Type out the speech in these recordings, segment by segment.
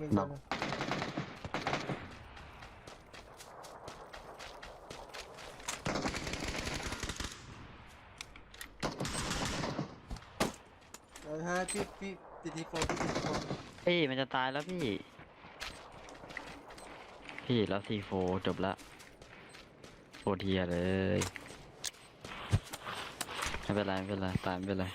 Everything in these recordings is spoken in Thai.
มีเนาะตัวหนึงเออฮะพี่พี่ติดทีโฟพี่ติดทีโฟพี่มันจะตายแล้วพี่ พี่แล้วซีโฟจบละโคตรเทียเลย ไม่เป็นไรไม่เป็นไรตายไม่เป็นไร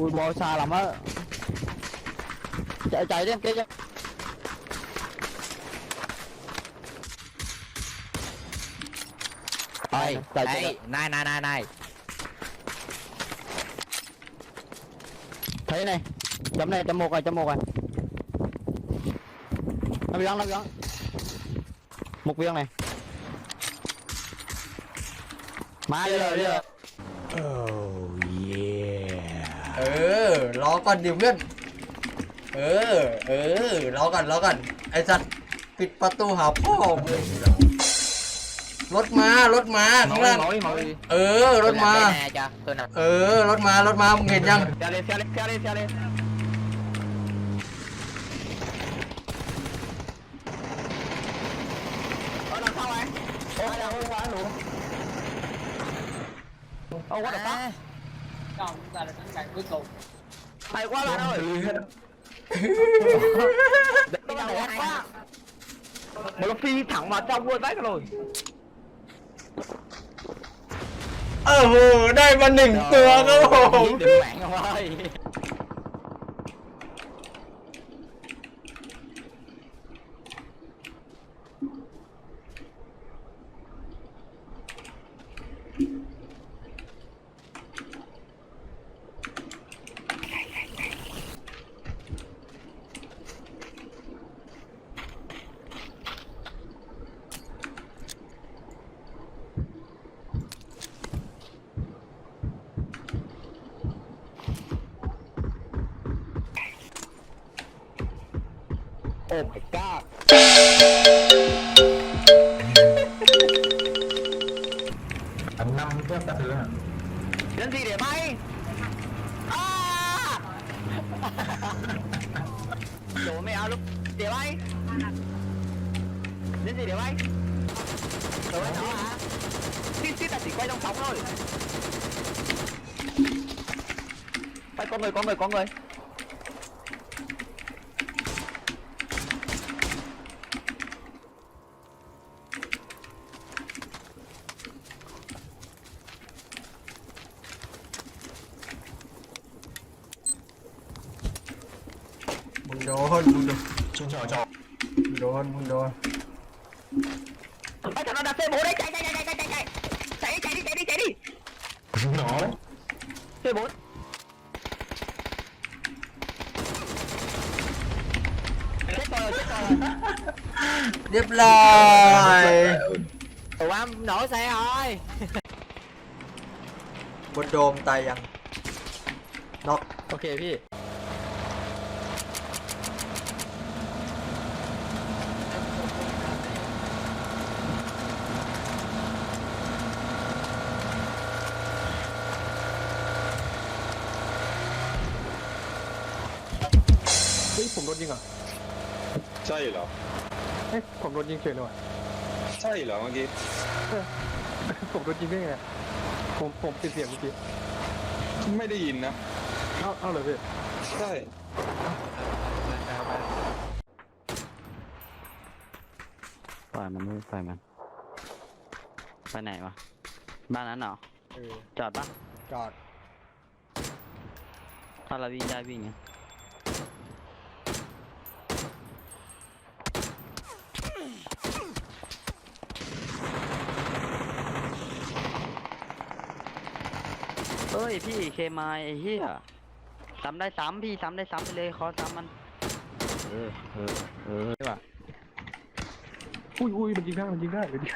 ui bò xa lắm á. Chạy chạy đi em kia chứ Ôi, chạy chạy đây, này, này, này, này. thấy này chấm này chấm một rồi chấm một rồi nó bị nó bị một viên này. Má đi rồi đi rồi เออ รอก่อนดิเพื่อน เออ เออ รอก่อนรอก่อน ไอ้สัตว์ปิดประตูหาพ่อมึงรถมารถมาข้างล่าง máu đi máu đi เออ รถ Tôi มา làm cái này cho, tôi làm. เออ รถมารถมา มึงเห็นยัง xe đi xe đi xe đi xe đi ở đằng sau anh ô ai đang qua anh luôn ô quá đẹp À, Còn chúng ta là thắng trận cuối cùng hay quá bạn ơi Đẹp quá mà nó phi thẳng vào trong luôn đấy rồi เออโหได้มาหนึ่งตัวครับผม đừng bạn không ơi โอ้ Oh my god. Tầm 5 tiếp ta thử. Đến gì để bay? À! Đổ mẹ lúc để bay. Đến gì để bay? Đổ nó hả? Xin xin là chỉ quay trong sóng thôi. phải có người có người có người. ดนชิงชอจอมึงโดนมึงโดน Ôi thằng nó đặt xe bố đấy chạy chạy chạy chạy chạy chạy Chạy đi chạy đi chạy đi chạy đi หนอ Xe bốn Chết rồi chết rồi เรียบร้อย tụi em nổ xe rồi. บนโดมตายยังน็อก Ok พี่ เฮ้ยผมโดนยิงเหรอะ ใช่ เหรอเฮ้ยผมโดนยิงเฉยเลยว่ะใช่เหรอเมื่อกี้ผมโดนยิงได้ไงผมผมปิดเสียงเมื่อกี้ไม่ได้ยินนะ เอ้าเอ้าเลยพี่ใช่ ปล่อยมันไม่ปล่อยมัน ไปไหนวะ บ้านนั้นเหรอ เออจอดปะจอด ถ้าเราวิ่งได้วิ่งไง ยพี่เคมายไอ้เหี้ยซ้ำได้ซ้ำพี่ซ้ำได้ซ้ำไปเลยขอซ้ำมัน เออ เออ เอออุ้ยอุ้ยมันยิงได้มันยิงได้เดี๋ยวดิ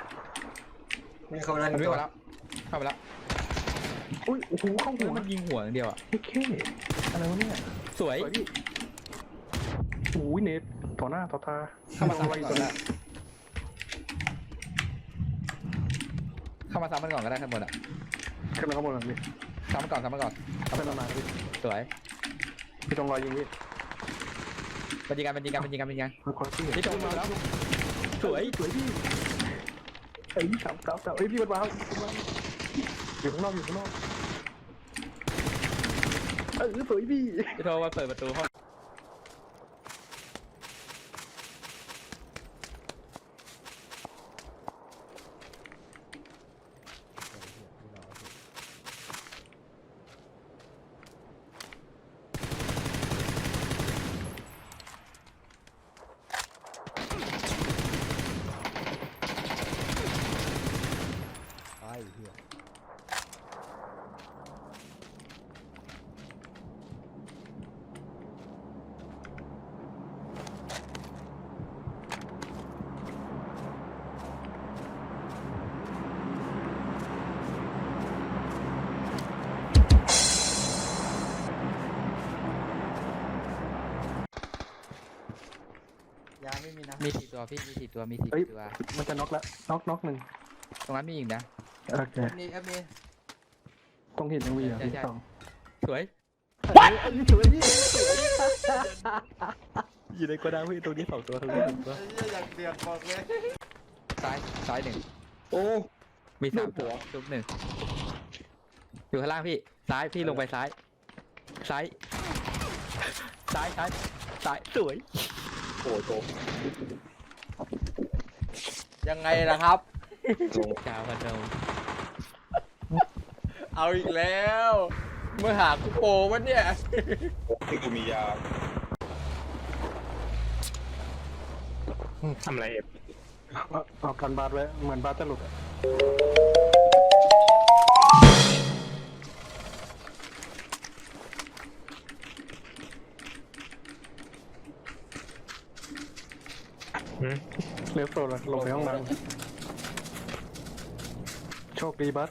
มีเขาดันมันวิ่งตัวมาแล้วเข้าไปแล้วอุ้ยโอ้โหเข้าหัวมันยิงหัวอย่างเดียวอะ โอเคอะไรวะเนี่ยสวย สวยพี่โอ้ยเน็ตต่อหน้าต่อตาเข้ามาซ้ำมันก่อนก็ได้เข้ามาซ้ำมันก่อนก็ได้ข้างบนอะขึ้นมาข้างบนหน่อยพี่ ซ้ำมันก่อนซ้ำมันก่อนเอาเป็นประมาณพี่สวยพี่ต้องรอยิงพี่เป็นยิงกันเป็นยิงกันเป็นยิงกันเป็นยิงกันมันคนที่พี่ตรงมาแล้วสวยสวยพี่เอ้ยสามสามสามเอ้ยพี่มันมาอยู่ข้างนอกอยู่ข้างนอกเออสวยพี่พี่โทรมาเปิดประตูห้อง ยาไม่มีนะมีสี่ตัวพี่มีสี่ตัวมีสี่เอ้ย ตัวมันจะน็อกแล้วน็อกน็อกหนึ่งตรงนั้นมีอีกนะโอเคนี่เอฟนี่ต้องเห็นยังวีอะใช่พี่ใช่ สองสวย What อันนี้สวยพี่อยู่ในโกดังพี่ตรงนี้สองตัวตรงนี้สองตัว อยากเดือดบอกเลยซ้ายซ้ายหนึ่งโอ้ มีสามตัวทุกหนึ่งอยู่ข้างล่างพี่ซ้ายพี่ลงไปซ้ายซ้ายซ้ายซ้ายซ้ายสวย โหโตยังไงล่ะครับจาวพันเดลเอาอีกแล้วเมื่อหากูโปวะเนี่ยที่กูมียาทำอะไรเอฟ เอากันบาสไว้เหมือนบาสจะหลุดอะ เลฟโซนเลยลงไปห้องน้ำโชคดีบัส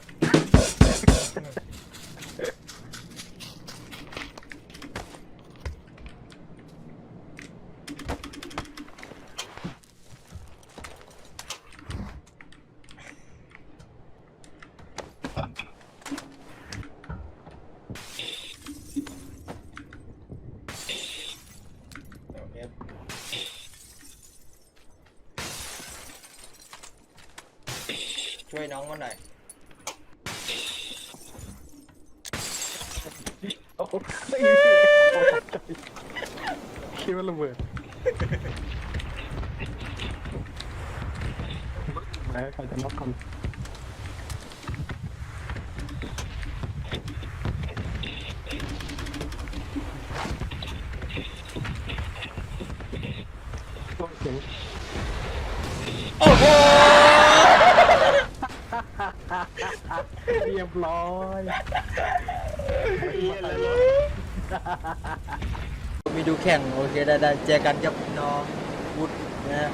วยน้องมาหน่อยโอ้โหคิดว่าระเบิดแหมใครจะน็อกกัน รียบร้อยมีดูแข่งโอเคได้ได้เจอกันกับน้องวุฒินะฮะ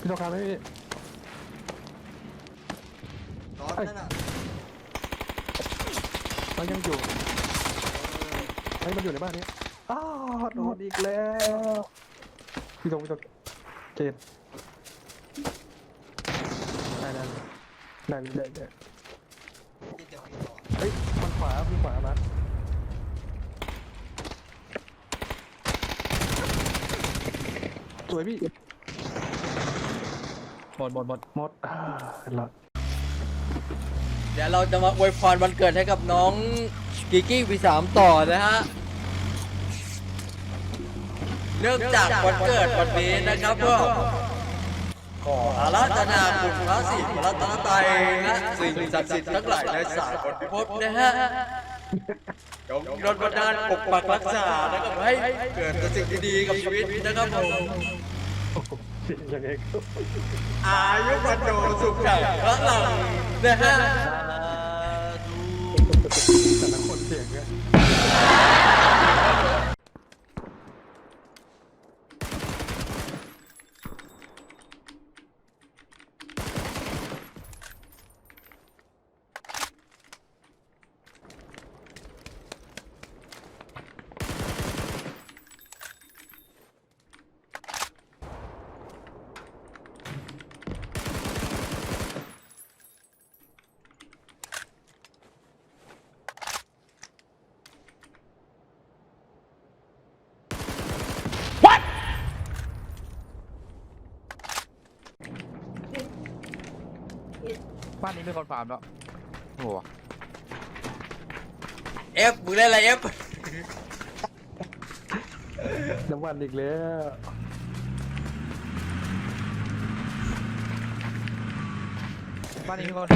พี่ต้องการไหมพี่นั่นน่ะมันยังอยู่ไอ้ยมันอยู่ในบ้านนี้อ้าวโดนอีกแล้ว พี่ตรงพี่ตรงเจ็ดได้ได้ได้ได้ได้ที่เดี๋ยวพี่ต่อเฮ้ย มันขวาพี่ขวามาสวยพี่ หมดหมดหมดหมดอ่าเป็นละเดี๋ยวเราจะมาอวยพรวันเกิดให้กับน้องกิกกี้วีสามต่อนะฮะเนื่องจากวันเกิดวันนี้นะครับก็ขออาราธนาคุณพระศรีพระรัตนตรัยและสิ่งศักดิ์สิทธิ์ทั้งหลายในสายคนพิภพนะฮะจงดลบันดาลปกปักรักษานะครับให้เกิดแต่สิ่งดีๆกับชีวิตนะครับผม ยังไงก็อายุวันโนสุขขังพระหลังนะฮะ แต่ละคนเสียงเนี่ย บ้านนี้มีคนฟาร์มแล้วโอ้โหเอฟมึงเล่นอะไรเอฟน้ำวันอีกแล้วบ้านนี้มีคนจ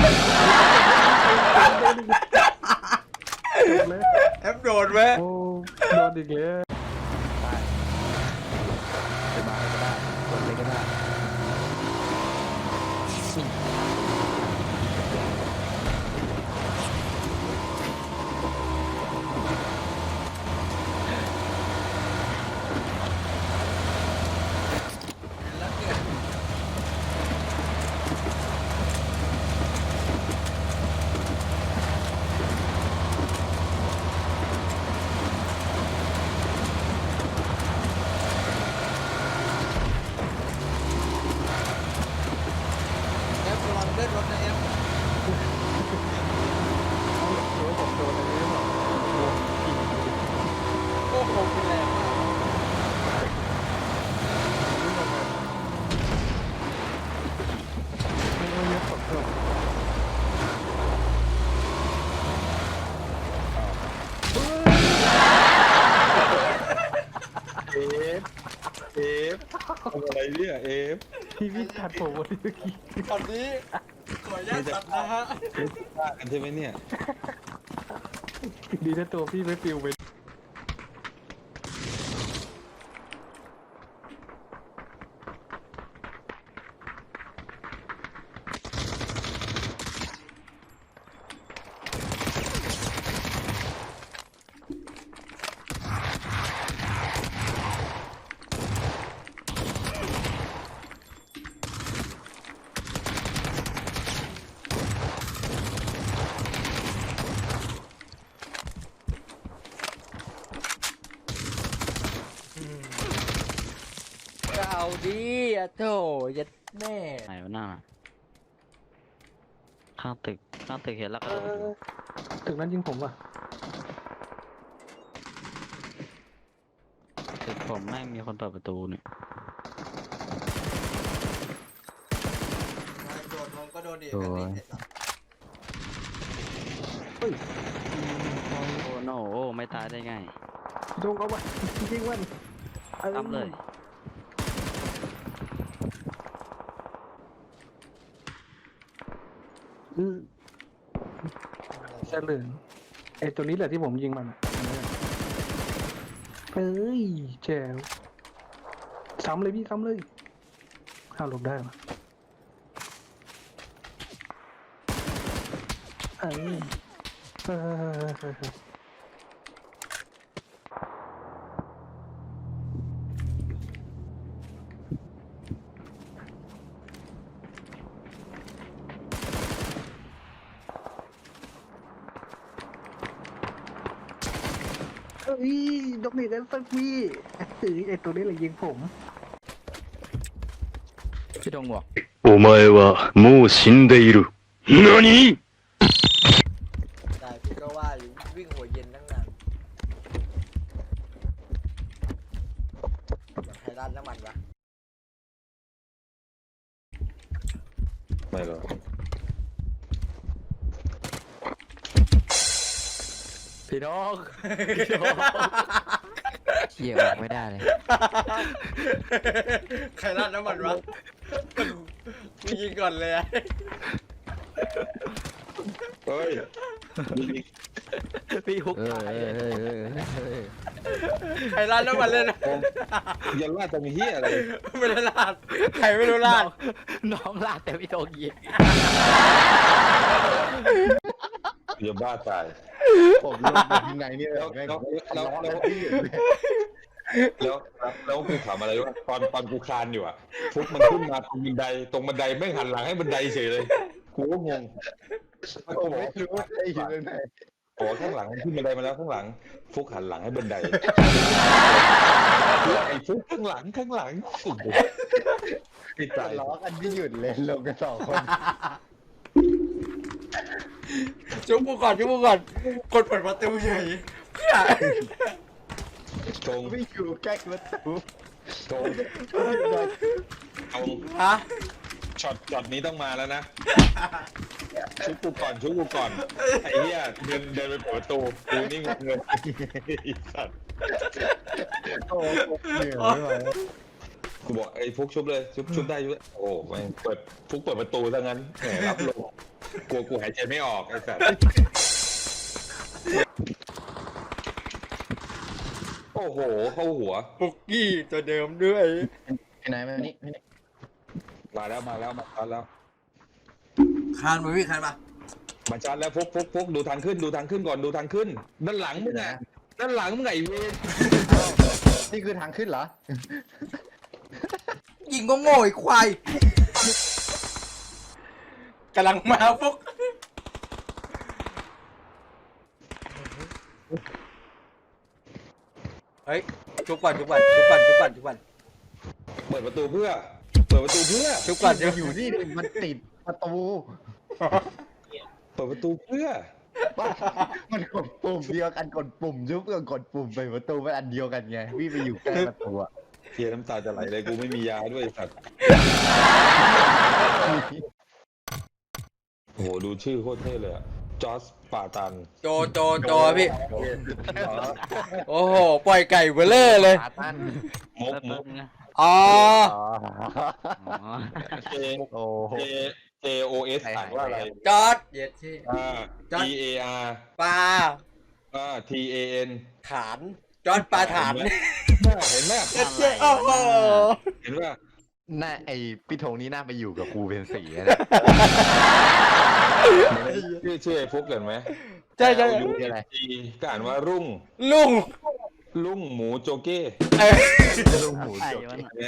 บเลยเอฟโดนไหมโอ้โดนอีกแล้ว จะมาอะไรก็ได้กดเลยก็ได้ เอฟกำลังเล่นรถนะเอฟ โอ้ยผมโดนอันนี้หรอ โอ้โหแรงมาก ไม่ไม่ไม่ขอโทษเอฟเอฟ ทำอะไรเนี่ยเอฟพี่พี่ตัดผมวันนี้เมื่อกี้ตอนนี้ขออนุญาตตัดนะฮะฆ่ากันใช่ไหมเนี่ย ดีนะตัวพี่ไม่ปิวไป ก็ เอาดีอะโถยัดแม่ไหนวะหน้าข้างตึกข้างตึกเห็นแล้วก็โดดอยู่ถึงนั้นยิงผมว่ะตึกผมแม่งมีคนเปิดประตูเนี่ยโดนลงก็โดนดีโอ้กันยนี่ไอ้สัสโอ้โนโอ้ไม่ตายได้ไงจงเอาไปยิงมันทำเลย อืมเสลืองไอตัวนี้แหละที่ผมยิงมันอะอันนี้อะเฮ้ยแจวซ้ำเลยพี่ซ้ำเลยข้าหลบได้ปะเอ้ย เฮ้ยเฮ้ยเฮ้ยเฮ้ย เอ้ยดอกเนกันสักพี่เอ้ยไอตัวนี้แหละยิงผม พี่ธงบอก お前はもう死んでいる。何 ได้พี่ก็ว่าอยู่วิ่งหัวเย็นตั้งนานอยากให้ร้านน้ำมันวะ พี่น้องเขี่ยออกไม่ได้เลย ใครร้านน้ำมันวะกูยิงก่อนเลยอะเฮ้ยพี่ฮุกเออตายเออเออเออเออใครร้านน้ำมันเล่นอะยันลาดจะมีเฮียอะไรไม่ได้ลาดใครไม่รู้ลาด น้องลาดแต่พี่ธงยิงอย่าบ้าตาย ผมลงไปข้างในนี่แล้วแม่งแล้วแล้วแล้วพี่แล้วแล้วกูถามอะไรวะตอนตอนกูคลานอยู่อะฟุกมันขึ้นมาตรงบันไดตรงบันไดไม่งหันหลังให้บันไดเฉยเลยกูก็งงผมไม่รู้ว่าไอ้อยู่ตรงไหนบอกว่าข้างหลังมันขึ้นบันไดมาแล้วข้างหลัง ฟุกหันหลังให้บันไดไอ้ฟุกข้างหลังข้างหลังโอ้โหไอ้ใจ ทะเลาะกันไม่หยุดเลยลงกันสองคน จุ๊บกูก่อนจุ๊บกูก่อนกดเปิดประตูเฉยเพื่อตรงไม่อยู่ใกล้ประตูตรงตรงฮะช็อตช็อตนี้ต้องมาแล้วนะ ชุบกูก่อนชุบกูก่อนไอ้เหี้ยเดินเดินไปเปิดประตูกูนี่งงเงินไอ้สัตว์โอ้เหนื่อยไม่ไหวกูบอกไอ้ฟุกชุบเลยชุบชุบได้ชุบได้โอ้แม่งเปิดฟุกเปิดประตูซะงั้นแหมรับลม กลัวกูหายใจไม่ออกไอ้สัตว์โอ้โห เข้าหัว ปุกกี้ตัวเดิมด้วยไอ้นายมานี่นี่มาแล้วมาแล้วมาชาร์จแล้ว คานมาพี่คานมามาชาร์จแล้วฟุกฟุกฟุกดูทางขึ้นดูทางขึ้นก่อนดูทางขึ้น ด้านหลังมึงไงด้านหลังมึงไงไอ้เวรนี่คือทางขึ้นเหรอ ยิงก็โง่ไอ้ควาย กำลังมาฟุกเฮ้ยจุกก่อนจุกก่อนจุกก่อนจุกก่อนจุกก่อนเปิดประตูเพื่อ เปิดประตูเพื่อจุกก่อนจะอยู่นี่ดิมันติดประตู เปิดประตูเพื่อ บ้ามันกดปุ่มเดียวกันกดปุ่มยุบกับกดปุ่มไปประตูมันอันเดียวกันไงพี่ไปอยู่ใกล้ประตูอะเฮียน้ำตาจะไหลเลยกูไม่มียาด้วยไอ้สัตว์ โอ้โหดูชื่อโคตรเท่เลยอะจอสปาตัน โจโจโจพี่ โอ้โห ปล่อยไก่เบลเลอร์เลย ขาตั้นมุกมุกอ๋อ อ๋ออ๋อ J โอ้โห J J O S อ่านว่าอะไรจอดเย็ดที่ อ่า จอร์ T จ A R ปลาอ่า T A N ฐาน จอดปลาฐานเห็นไหมเย็ดที่โอ้โห เห็นไหมน่าไอพี่ธงนี่น่าไปอยู่กับครูเป็นสีนะ ชื่อชื่อไอ้ฟุกเห็นไหมใช่ใช่ยูอะไรก็อ่านว่ารุ่งลุงรุ่งหมูโจเก้เอ้ย ลุงหมูไอ้จบมันเห็นไหม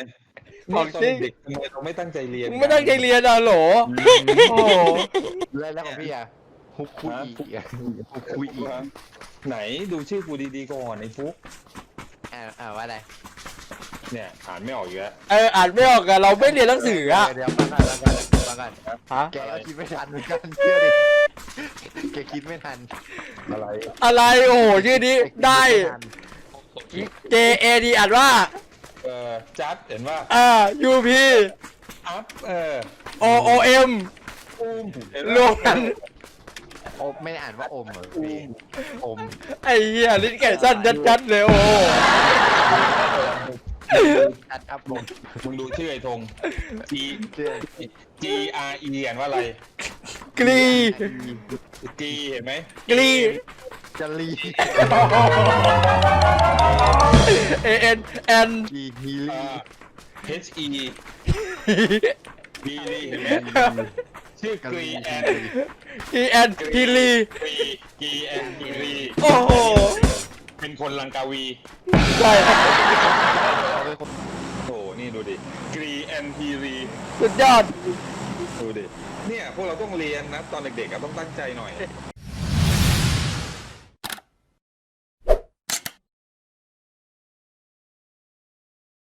ของตอนจริงเด็กทำไมเราไม่ตั้งใจเรียนมึงไม่ตั้งใจเรียนอะโหลโอ้โหแล้วแล้วของพี่อะฮุกคุยอีอะฮุกคุยอีไหนดูชื่อกูดีๆก่อนไอ้ฟุกอ่าอ่าว่าอะไร เนี่ยอ่านไม่ออกอยู่แล้วเอออ่านไม่ออกอะเราไม่เรียนหนังสืออะเดี๋ยวฟังกันฟังกันฟังกันฮะแกก็คิดไม่ทันเหมือนกันเชื่อดิแกคิดไม่ทันอะไรอะไรโอ้โหชื่อนี้ได้ J A D อ่านว่าเออจัดเห็นว่าอ่า U P อัพเออ O O M อุ้มเห็นรวมกันโอมไม่ได้อ่านว่าอมเหรอพี่อมไอ้เหี้ยลิ้นไก่สั้นจัดๆเลยโอ้โห ชัดครับผมมึงดูชื่อไอ้ธง G เชื่อ G R E อ่านว่าอะไร กรี G เห็นไหม กรี จะรี A N N กีฮีอ่ารี H E B เห็นไหมชื่อกรีแอน E N ทีลี กรีกรีแอนกรี โอ้โห เป็นคนลังกาวีใช่โอ้นี่ดูดิกรีแอนทีรีสุดยอด ดูดิเนี่ยพวกเราต้องเรียนนะ ตอนเด็กๆก็ต้องตั้งใจหน่อย